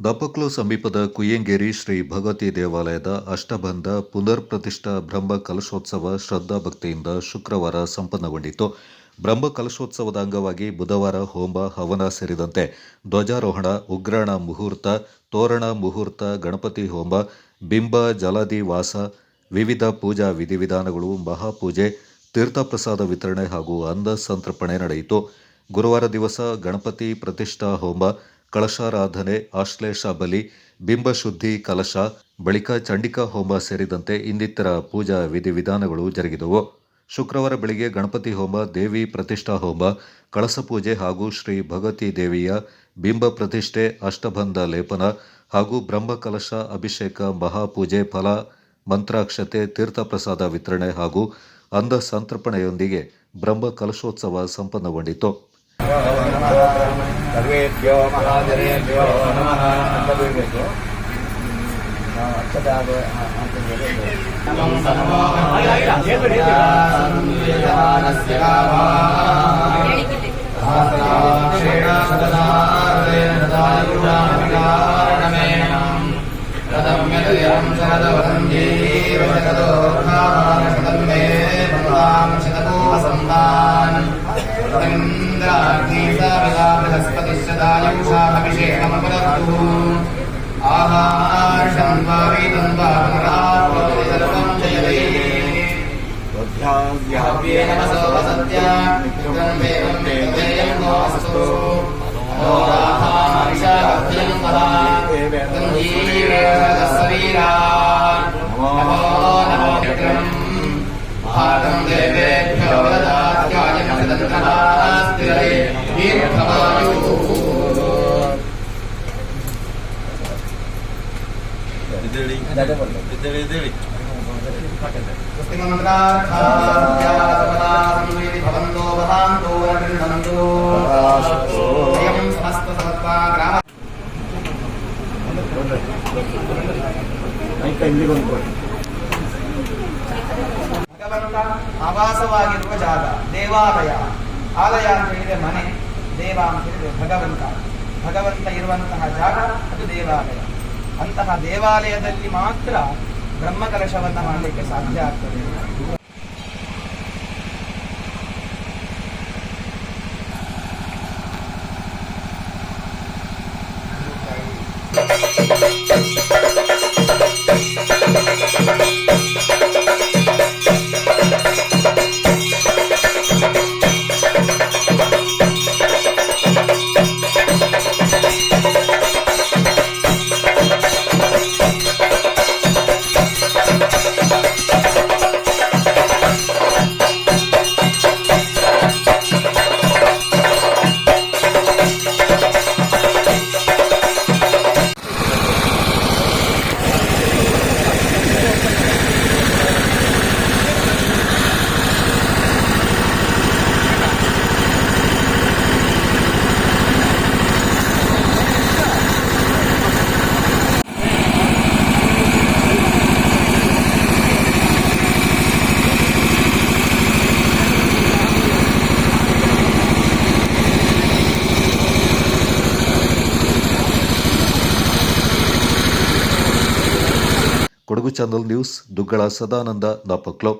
ದಪಕ್ಲು ಸಮೀಪದ ಕುಯ್ಯಂಗೇರಿ ಶ್ರೀ ಭಗವತಿ ದೇವಾಲಯದ ಅಷ್ಟಬಂಧ ಪುನರ್ ಪ್ರತಿಷ್ಠಾ ಬ್ರಹ್ಮ ಕಲಶೋತ್ಸವ ಶ್ರದ್ಧಾ ಭಕ್ತಿಯಿಂದ ಶುಕ್ರವಾರ ಸಂಪನ್ನಗೊಂಡಿತು ಬ್ರಹ್ಮ ಕಲಶೋತ್ಸವದ ಅಂಗವಾಗಿ ಬುಧವಾರ ಹೋಮ, ಹವನ ಸೇರಿದಂತೆ ಧ್ವಜಾರೋಹಣ, ಉಗ್ರಾಣ ಮುಹೂರ್ತ, ತೋರಣ ಮುಹೂರ್ತ, ಗಣಪತಿ ಹೋಮ, ಬಿಂಬ, ಜಲಾದಿ ವಾಸ, ವಿವಿಧ ಪೂಜಾ ವಿಧಿವಿಧಾನಗಳು, ಮಹಾಪೂಜೆ ತೀರ್ಥಪ್ರಸಾದ ವಿತರಣೆ ಹಾಗೂ ಅಂದ ಸಂತರ್ಪಣೆ ನಡೆಯಿತು. ಗುರುವಾರ ದಿವಸ ಗಣಪತಿ ಪ್ರತಿಷ್ಠಾ ಹೋಮ ಕಳಶಾರಾಧನೆ, ಆಶ್ಲೇಷ ಬಲಿ ಬಿಂಬಶುದ್ಧಿ ಕಲಶ, ಬಳಿಕ ಚಂಡಿಕಾ ಹೋಮ ಸೇರಿದಂತೆ ಇನ್ನಿತರ ಪೂಜಾ ವಿಧಿವಿಧಾನಗಳು ಜರುಗಿದವು. ಶುಕ್ರವಾರ ಬೆಳಿಗ್ಗೆ ಗಣಪತಿ ಹೋಮ, ದೇವಿ ಪ್ರತಿಷ್ಠಾ ಹೋಮ, ಕಳಸ ಪೂಜೆ ಹಾಗೂ ಶ್ರೀ ಭಗತಿ ದೇವಿಯ ಬಿಂಬ ಪ್ರತಿಷ್ಠೆ, ಅಷ್ಟಬಂಧ ಲೇಪನ ಹಾಗೂ ಬ್ರಹ್ಮಕಲಶ ಅಭಿಷೇಕ ಮಹಾಪೂಜೆ ಫಲ, ಮಂತ್ರಾಕ್ಷತೆ ತೀರ್ಥಪ್ರಸಾದ ವಿತರಣೆ ಹಾಗೂ ಅಂದ ಸಂತರ್ಪಣೆಯೊಂದಿಗೆ ಬ್ರಹ್ಮ ಕಲಶೋತ್ಸವ ಸಂಪನ್ನಗೊಂಡಿತು. సర్వేభ్యో మహాజనేభ్యో నమ రథం యదుయం సరదవరం జీవజగదో सदायं शाभिषेकं पुनरतु आहाषं भावितं सर्वं जयते त्वभ्याव्याप्ये नमसो वसत्यास्तु नमो नमो भारतं देव ಭಗವಂತ ಆವಾಸವಾಗಿರುವ ಜಾಗ ದೇವಾಲಯ ಆಲಯ ಅಂತ ಹೇಳಿದ್ರೆ ಮನೆ ದೇವ ಅಂತ ಹೇಳಿದ್ರೆ ಭಗವಂತ ಭಗವಂತ ಇರುವಂತಹ ಜಾಗ ಅದು ದೇವಾಲಯ ಅಂತಹ ದೇವಾಲಯದಲ್ಲಿ ಮಾತ್ರ ಬ್ರಹ್ಮಕಲಶವನ್ನ ಮಾಡಲಿಕ್ಕೆ ಸಾಧ್ಯ ಆಗ್ತದೆ Kodagu channel news Duggala Sadananda Napoklu.